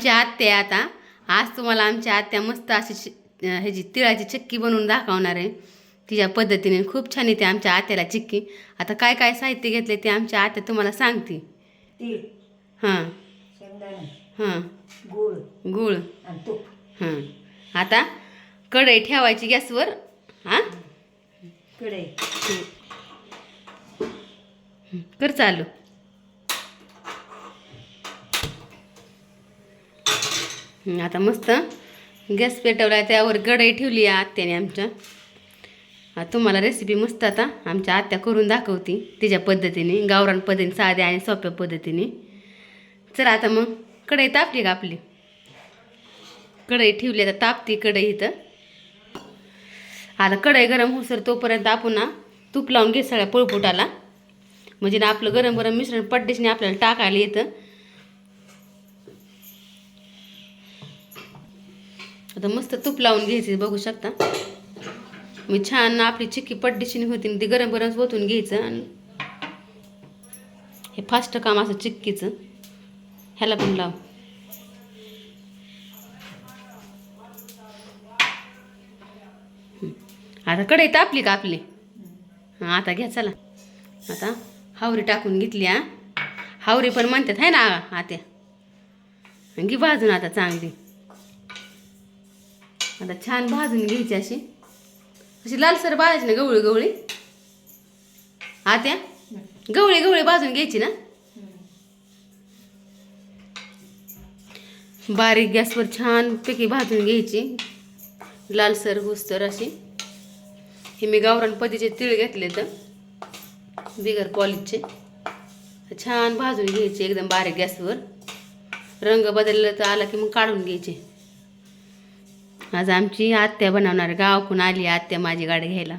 आमची आत्या आता. आज तुम्हाला आमची आत्या मस्त अशी ह्याची तिळाची चक्की बनवून दाखवणार आहे. तिच्या पद्धतीने खूप छान येते आमच्या आत्याला चिक्की. आता काय काय साहित्य घेतले ते आमच्या आत्या तुम्हाला सांगते. हां. हां. गूळ गुळ. हां. आता कढई ठेवायची गॅसवर. हां? कढई. कर चालू. आता मस्त गॅस पेटवला त्यावर कढई ठेवली आहे आत्याने आमच्या. तुम्हाला रेसिपी मस्त आता आमच्या आत्या करून दाखवती तिच्या पद्धतीने गावरान पद्धतीने साध्या आणि सोप्या पद्धतीने. चला आता मग कढई तापली का आपली? कढई ठेवली आता तापती कढई इथं. आता कढई गरम होसर तोपर्यंत आपण ना तूप लावून घे सगळ्या पळपुटाला. म्हणजे ना आपलं गरम गरम मिश्रण पड्डेशने आपल्याला टाकायला येतं. आता मस्त तूप लावून घ्यायचं बघू शकता. मी छान आपली चिक्की पड्डेशीने होती आणि ती गरम गरम ओतून घ्यायचं आणि हे फास्ट काम असं चिक्कीचं. ह्याला पण लाव. आता कढई तापली का आपली? हां आता घ्या चला. आता हावरी टाकून घेतली हा. हावरी पण म्हणतात आहे ना आत्या? घे भाजून आता चांगली. आता छान भाजून घ्यायची अशी. अशी लालसर भाजायची ना गवळी गवळी. आत्या गवळी गवळी भाजून घ्यायची ना? बारीक गॅसवर छान पैकी भाजून घ्यायची. लालसर हुसतर अशी. हे मी गावरान पतीचे तीळ घेतले तर बिगर कॉलेजचे छान भाजून घ्यायचे एकदम बारीक गॅसवर. रंग बदलला तर आला की मग काढून घ्यायचे. आज आमची आत्या बनवणार गावाकडून आली आत्या माझी गाडी घ्यायला.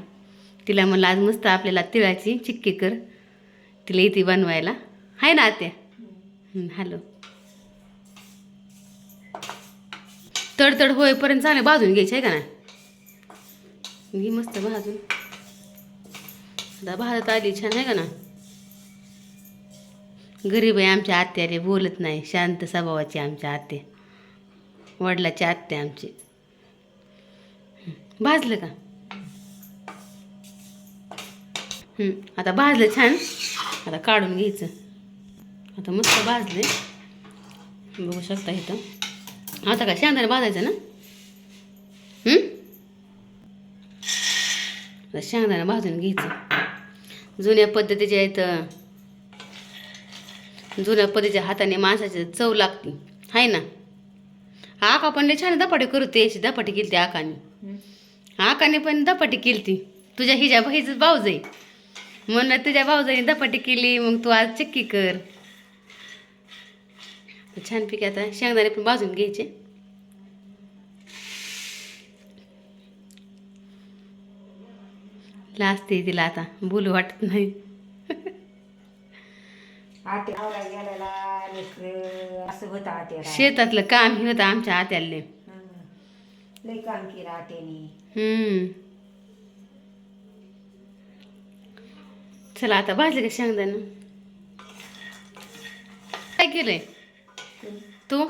तिला म्हणलं आज मस्त आपल्याला तिळाची चिक्की कर. तिला इथे बनवायला. आहे ना आत्या? हॅलो. तडतड होईपर्यंत चांगले भाजून घ्यायचे आहे का नाही? घे मस्त भाजून. आता भाजत आली छान आहे का ना गरीब आहे आमच्या आत्यारे बोलत नाही. शांत स्वभावाची आमच्या आत्या. वडिलाची आत्या आमची. भाजलं का? आता भाजलं छान. आता काढून घ्यायचं. आता मस्त भाजले बघू शकता इथं. आता काय शेंगदाणे भाजायचं ना? हं? आता भाजून घ्यायचं. जुन्या पद्धतीच्या आहेत जुन्या पद्धतीच्या हाताने माणसाची चव लागते. आहे ना? आका पण लय छान दपाटी करते अशी दपाटी केली आकाने. आकाने पण दपाटी केली ती तुझ्या हिच्या भाऊज आहे. म्हणलं तुझ्या भाऊजाने दपाटी केली मग तू आज चक्की कर. छानपैकी आता शेंगदाणे पण भाजून घ्यायचे. लाजते तिला आता बोलू वाटत नाही. शेतातलं काम हे होतं आमच्या आत्याला काम केलं आत्याने चला आता भाजले का शेंगदाणं? काय केलंय? तू?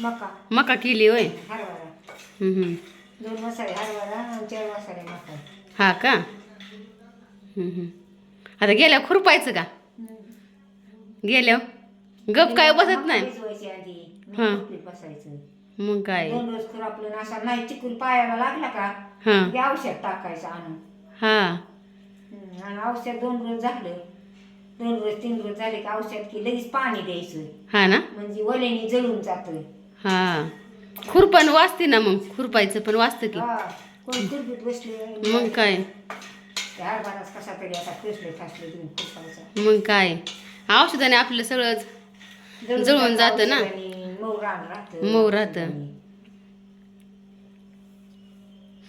मका. मका केली होय? हरभरा. हम्म, हम्म. दोन मसाले हरभरा आणि चार मसाले मका. हा का? हम्म, हम्म. आता गेल्या खुरपायचं का? गेल्या गप काय बसत नाही? भिजवायची आधी. हं. बसायचं. मग काय? दोन रोज खुरापलं ना असा नाही चिकून पायाला लागला का हा. ते औषध टाकायचं आणून. हा. आणि औषध दोन रोज झालं. दोन रोज तीन रोज झाले का औषध की लगेच पाणी द्यायचं. हा ना? म्हणजे वल्याने जळून जातं. हा. खुरपण वाचते ना मग खुरपायचं पण वाचतं की. हा कोण बसले मग काय? हरभराच कसा तरी आता कृष्ण फासले देऊन खुरपायचा. मग काय? औषधाने आपलं सगळं जळून जातं ना. औषधाने. मऊ राहतं.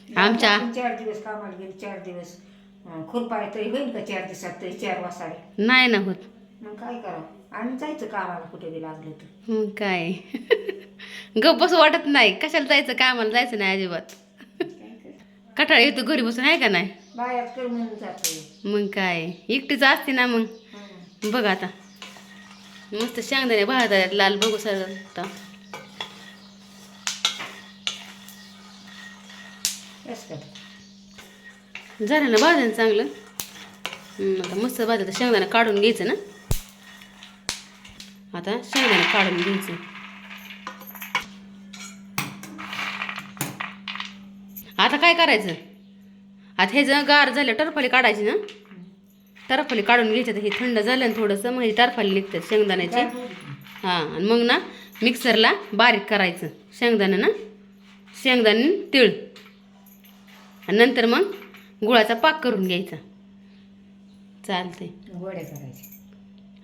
आमच्या- चार दिवस कामाला गेले चार दिवस खुरपाय तरी होईल का चार दिवसात तरी चार वासाळे नाही ना होत. मग काय करा आणि जायचं कामाला कुठे बी लागलं तर? मग काय? गप बसू वाटत नाही. कशाला जायचं कामाला? जायचं नाही अजिबात. कटाळा येतो घरी बसून आहे का नाही? मग काय? एकटीच असते ना मग. बघ आता. मस्त शेंगदाणे भाजतात लाल बघू आता झालं ना भाजून चांगलं? आता मस्त भाजायचं शेंगदाणा काढून घ्यायचं ना. आता शेंगदाणा काढून घ्यायचं. आता काय करायचं? आता हे जर गार झालं टरफाली काढायची ना? टरफाली काढून घ्यायचं तर हे थंड झालं ना थोडंसं मग हे टरफाली निघतात शेंगदाण्याची. हां आणि मग ना मिक्सरला बारीक करायचं शेंगदाणा ना. शेंगदाणे तीळ. आणि नंतर मग गुळाचा पाक करून घ्यायचा. चालते करायचे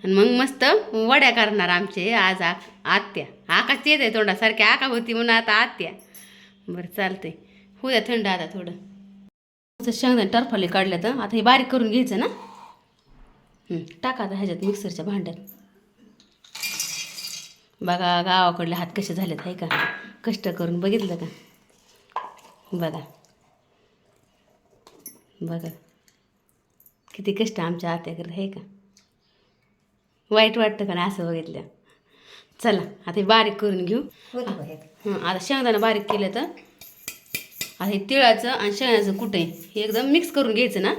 आणि मग मस्त वड्या करणार आमचे आज आ आत्या. आकाश येत आहे तोंडासारखी आका होती म्हणून आता आत्या. बरं चालते होऊ द्या थंड आता थोडं. शेंगदाणे टरफाले काढल्या तर आता हे बारीक करून घ्यायचं ना. टाका आता ह्याच्यात मिक्सरच्या भांड्यात. बघा गावाकडले हात कसे झालेत आहे का? कष्ट करून बघितलं का? बघा. बघा. किती कष्ट आमच्या आत्याकडे आहे का? वाईट वाटतं का नाही असं बघितलं? चला आता हे बारीक करून घेऊ? हं, आता शेंगदाणा बारीक केलं तर आता हे तिळाचं आणि शेंगदाण्याचं कुठे? हे एकदम मिक्स करून घ्यायचं ना?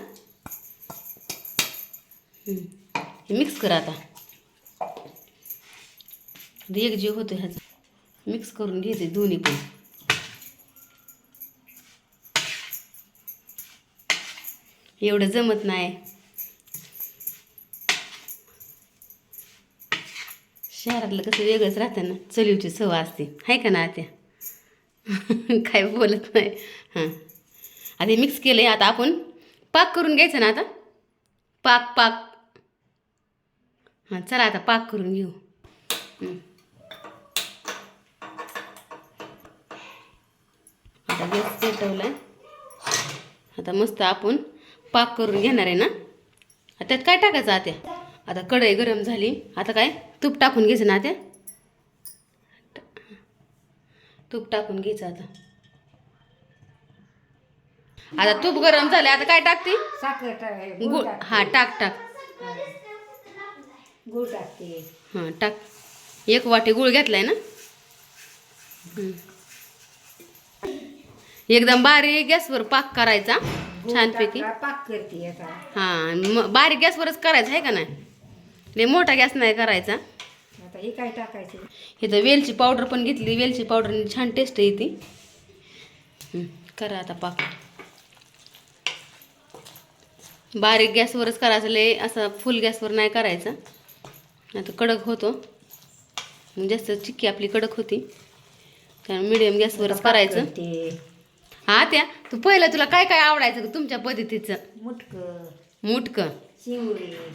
हे मिक्स करा आता. एक जीव होतो ह्याचा. मिक्स करून घेते दोन्ही पण. एवढं जमत नाही. शहरातलं कसं वेगळंच राहतं ना. चलीवची सव असते. आहे का ना आत्या? काय बोलत नाही. हां. आता हे मिक्स केलं आहे आता आपण पाक करून घ्यायचं ना आता? पाक पाक. हां चला आता पाक करून घेऊ. आता गॅस पेटवला आहे आता मस्त आपण पाक करून घेणार आहे ना? आता त्यात काय टाकायचं आत्या? आता कढई गरम झाली. आता काय? तूप टाकून घ्यायचं ना आत्या? तूप टाकून घ्यायचं आता. आता तूप गरम झालं आता काय टाकते? साखर टाक गुळ. हा टाक टाक. गुळ टाकते. हां टाक. एक वाटी गुळ घेतलाय ना? हं. एकदम बारीक गॅसवर पाक करायचा. छानपैकी. पाक करते हां मग बारीक गॅसवरच करायचं आहे का नाही? मोठा गॅस नाही करायचा. आता हे काय टाकायचं? इथं वेलची पावडर पण घेतली. वेलची पावडर छान टेस्ट येते हं, करा आता पाक. बारीक गॅसवरच करायचं. लय असं फुल गॅसवर नाही करायचं. आता कडक होतो. जास्त चिक्की आपली कडक होती. कारण मिडियम गॅसवरच करायचं. हा त्या. तू पहिलं तुला काय काय आवडायचं तुमच्या पद्धतीचं? मुटक. मुटकं.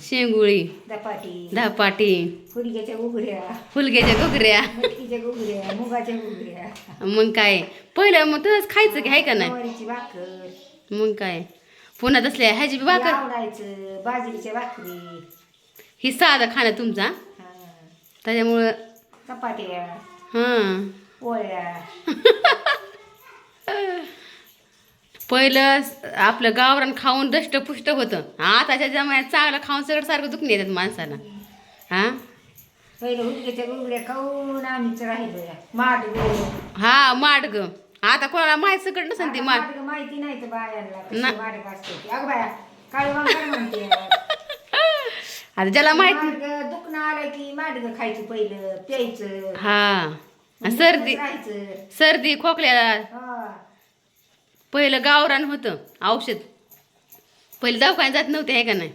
शेंगुळी. धपाटी. धापाटी. फुलग्याच्या घुगऱ्या. फुलग्याच्या घुगऱ्या. मटकीच्या घुगऱ्या मुगाच्या घुगऱ्या. मग काय? पहिलं मग तसंच खायचं की आहे का नाही? भाकर. मग काय? पुन्हा तसल्या ह्याची भाकर? आवडायचं बाजरीच्या भाकरी. ही साधं खाणं तुमचा. त्याच्यामुळं चपात्या हां. पोळ्या पहिलं आपलं गावरान खाऊन दष्टपुष्ट होतं. आताच्या जमान्यात चांगलं खाऊन सगळं सारखं दुखून येतात माणसाला. हां? पहिलं हुलग्याच्या घुगऱ्या खाऊन आम्हीच राहिलो माड हा माड ग. आता कोणाला माहीत सकट नसेल ती माड माडगं माहिती नाही तर बायांना कशी ना- माडगं असते ती. अगं बाया म्हणते? आता ज्याला माहीत दुखणं आलं की माडगं खायचं पहिलं प्यायचं. हा. आणि सर्दी राहायचं. सर्दी खोकल्या हा. पहिलं गावरान होतं औषध. पहिलं दवाखान्यात जात नव्हते आहे का नाही?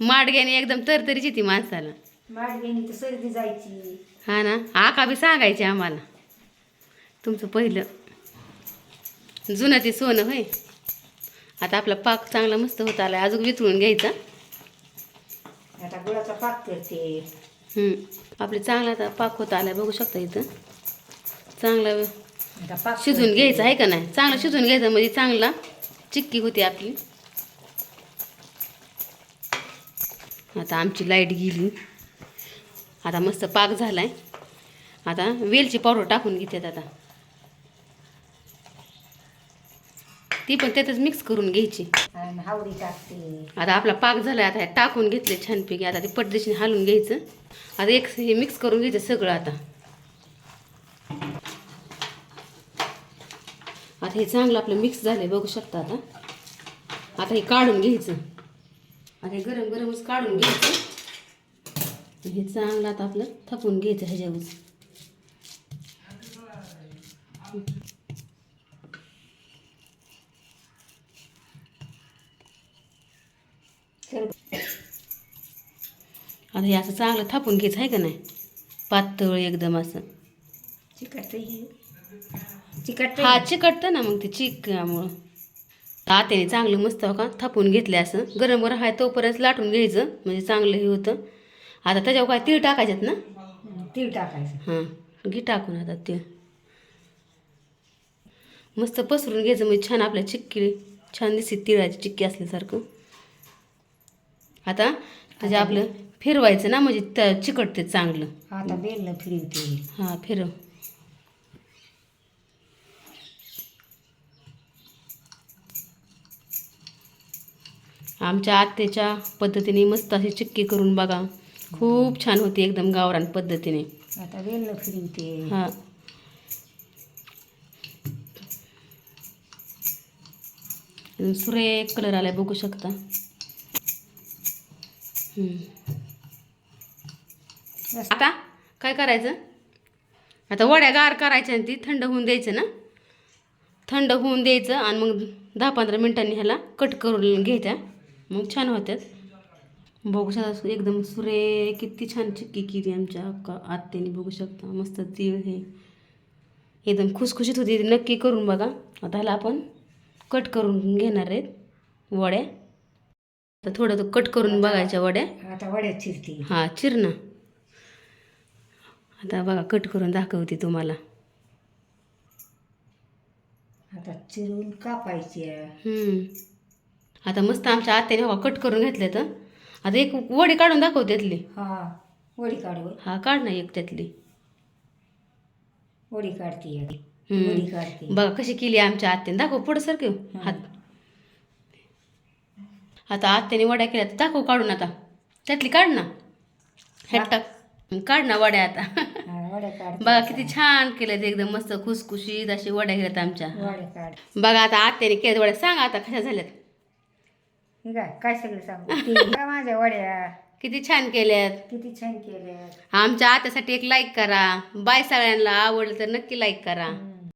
माडग्याने एकदम तरतरीच येते माणसाला. माडग्यानी तर सर्दी जायची. हा ना? आका बी सांगायचे आम्हाला. तुमचं पहिलं. जुनं ते सोनं होय? आता आपला पाक चांगला मस्त होत आला अजून वितळून घ्यायचा. आता गुळाचा पाक करते. आपले चांगला आता पाक होत आला बघू शकता इथं. चांगला शिजून. घ्यायचं आहे का नाही? चांगलं शिजून घ्यायचं म्हणजे चांगला चिक्की होती आपली. आता आमची लाइट गेली. आता मस्त पाक झालाय. आता वेलची पावडर टाकून घेतात आता. ती पण त्यातच मिक्स करून घ्यायची. आणि हावडी टाकते. आता आपला पाक झाला आता हे टाकून घेतले छानपैकी आता ते पटदेशीने हलवून घ्यायचं. आता एक हे मिक्स करून घ्यायचं सगळं आता. आता हे चांगलं आपलं मिक्स झालंय बघू शकता आता. आता हे काढून घ्यायचं. आता हे गरम गरमच काढून घ्यायचं. हे चांगलं आता आपलं थापून घ्यायचं ह्याच्यावर आता हे असं चांगलं थापून घ्यायचं आहे का नाही? पातळ एकदम असं. चिकट चिकट हा चिकटतं ना मग ते चिकमुळं. आत्याने चांगलं मस्त हो का थापून घेतलं असं. गरम गरम आहे तोपर्यंत लाटून घ्यायचं म्हणजे चांगलं हे होतं. आता त्याच्यावर काय तीळ टाकायच्यात ना? तीळ टाकायचं. हां घे टाकून आता तीळ. मस्त पसरून घ्यायचं म्हणजे छान आपल्या चिक्की छान दिसते तिळाची चिक्की असल्यासारखं. आता त्याच्या आपलं फिरवायचं ना म्हणजे त्या चिकटते चांगलं. आता बेलनं फिरवते हां फिरव. आमच्या आत्याच्या पद्धतीने मस्त अशी चिक्की करून बघा. खूप छान होती एकदम गावरान पद्धतीने. आता बेलनं फिरवते. हां. सुरेख कलर आलाय बघू शकता. आता काय करायचं? आता वड्या गार करायच्या आणि ती थंड होऊन द्यायचं ना? थंड होऊन द्यायचं आणि मग दहा पंधरा मिनटांनी ह्याला कट करून घ्यायच्या. मग छान होत्यात. बघू शकता एकदम सुरे किती छान चिक्की केली आमच्या अक्का आत्याने बघू शकता. मस्त तीळ हे. एकदम खुसखुशीत होती. नक्की करून बघा. आता ह्याला आपण कट करून घेणार आहेत वड्या. तर थोडं तो कट करून बघायच्या वड्या. आता वड्यात चिरते. हां चिर ना. आता बघा कट करून दाखवते तुम्हाला. आता चिरून कापायची हम्म. आता मस्त आमच्या आत्याने हवा कट करून घेतले तर आता एक वडी काढून दाखव त्यातली. हा वडी काढू. हा काढ ना एक त्यातली. वडी काढते. वडी बघा कशी केली आमच्या आत्याने. दाखव पुढं सर घेऊ हात आता आत्याने वड्या केल्या तर दाखव काढून आता. त्यातली काढ ना. ह्यात टाक काढ ना वड्या आता. बघा किती छान केलं ते एकदम मस्त खुसखुशीत अशी वड्या केल्यात आमच्या. बघा आता आत्याने केल्यात वड्या. सांगा आता कशा झाल्यात. काय सगळं सांगू? माझ्या वड्या? किती छान केल्यात. किती छान केल्या आमच्या आत्यासाठी एक लाईक करा. बाय सगळ्यांना. आवडलं तर नक्की लाईक करा.